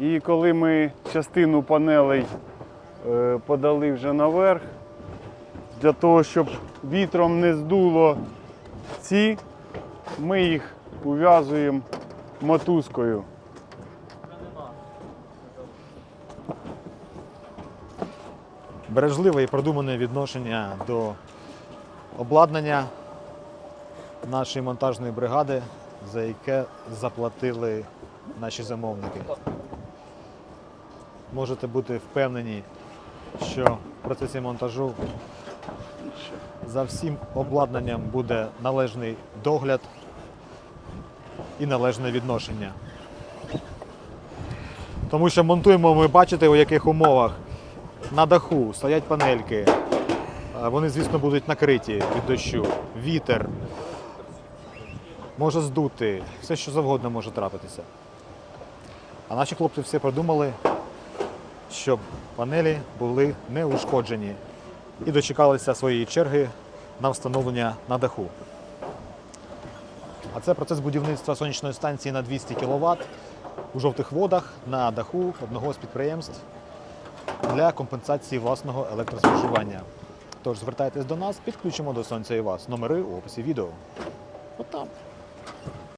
І коли ми частину панелей е, подали вже наверх, для того, щоб вітром не здуло ці, ми їх ув'язуємо мотузкою. Бережливе і продумане відношення до обладнання нашої монтажної бригади, за яке заплатили наші замовники. Можете бути впевнені, що в процесі монтажу за всім обладнанням буде належний догляд і належне відношення. Тому що монтуємо, ми бачите, у яких умовах. На даху стоять панельки. Вони, звісно, будуть накриті від дощу. Вітер. Може здути, все що завгодно може трапитися. А наші хлопці все продумали, щоб панелі були не ушкоджені і дочекалися своєї черги на встановлення на даху. А це процес будівництва сонячної станції на 200 кВт у жовтих водах на даху одного з підприємств для компенсації власного електроспоживання. Тож звертайтесь до нас, підключимо до сонця і вас. Номери у описі відео. От там.